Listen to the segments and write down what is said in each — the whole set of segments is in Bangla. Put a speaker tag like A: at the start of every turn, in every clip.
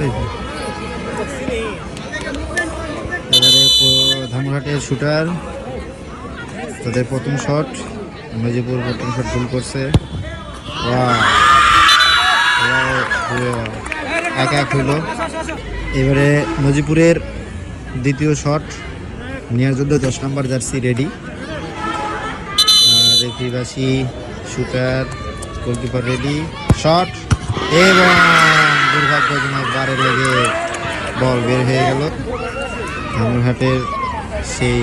A: এবারে ধামরাটের শুটার। তাদের প্রথম শট। নজিপুর প্রথম শট গোল করছে! এক এক হইল। এবারে নজিপুরের দ্বিতীয় শট। নিয়ার যুদ্ধ দশ নম্বর জার্সি রেডি। রেফরিবাসী, শুটার, গোলকিপার রেডি। শট। এবং দুর্ভাগ্যজনক বারে লেগে বল বের হয়ে গেল। ধামরহাটের সেই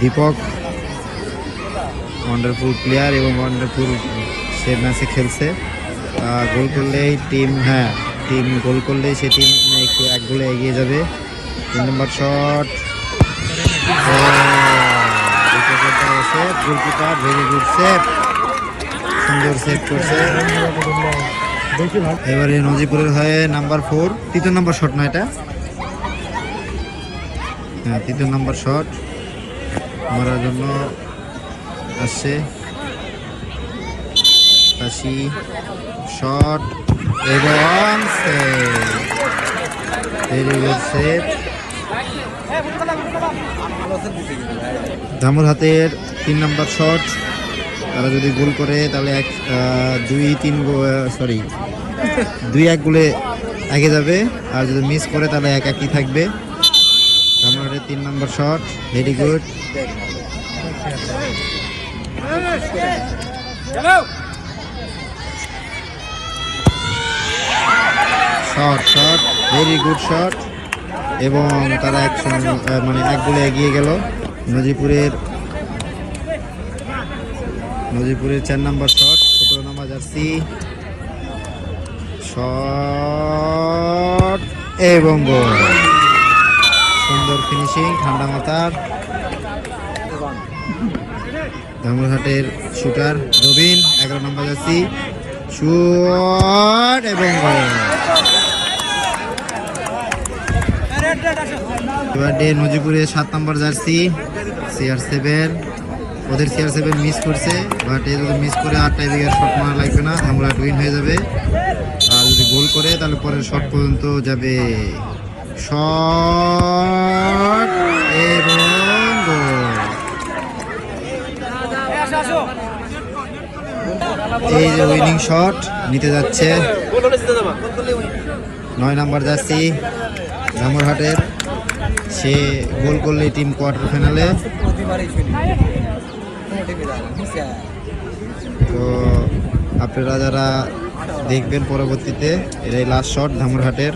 A: দীপক ওয়ান্ডারফুল প্লেয়ার এবং ওয়ান্ডারফুল সে ম্যাচে খেলছে। গোল করলেই টিম হ্যাঁ টিম গোল করলেই সে টিম একটু এক গোলে এগিয়ে যাবে। তিন নম্বর shot goalkeeper very good save সুন্দর সেভ করছে। এবারে নজিপুরের হয়ে নাম্বার ফোর, তৃতীয় নম্বর শট না এটা? হ্যাঁ তৃতীয় নম্বর শট মারার জন্য আসছে। কাশি শট, এবং ধামুর হাতের তিন নম্বর শট। তারা যদি গোল করে, তাহলে এক দুই, তিন সরি দুই এক গোলে এগে যাবে। আর যদি মিস করে, তাহলে এক একই থাকবে। হাটের তিন নম্বর shot very good shot shot very good shot এবং তারা এক মানে এক গোলে এগিয়ে গেল। নজিপুরের নজিপুরের চার নাম্বার শট, সতেরো নাম্বার জার্সি। শট এবং সুন্দর ফিনিশিং ঠান্ডা মাথার। ধামরহাটের শুটার রবিন, এগারো নম্বর জার্সি। শুট এবং এবার ডে নজিপুরের সাত নম্বর জার্সি সিআর সেভেন ওদের সিআর সেভেন মিস করছে বাট এ যদি মিস করে আটটা এদিকে শট মারা লাগবে না, আমরা উইন হয়ে যাবে। আর যদি গোল করে, তাহলে পরের শট পর্যন্ত যাবে। শট এই যে উইনিং শট নিতে যাচ্ছে। নয় নাম্বার জার্সি ধামরহাটের সে গোল করলে টিম কোয়ার্টার ফাইনালে তো আপনারা যারা দেখবেন পরবর্তীতে এটাই লাস্ট শট ধামরহাটের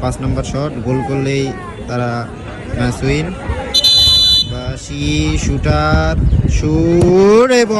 A: পাঁচ নম্বর শট গোল করলেই তারা ম্যাচ উইন বা বাসি শুটার শুট এবং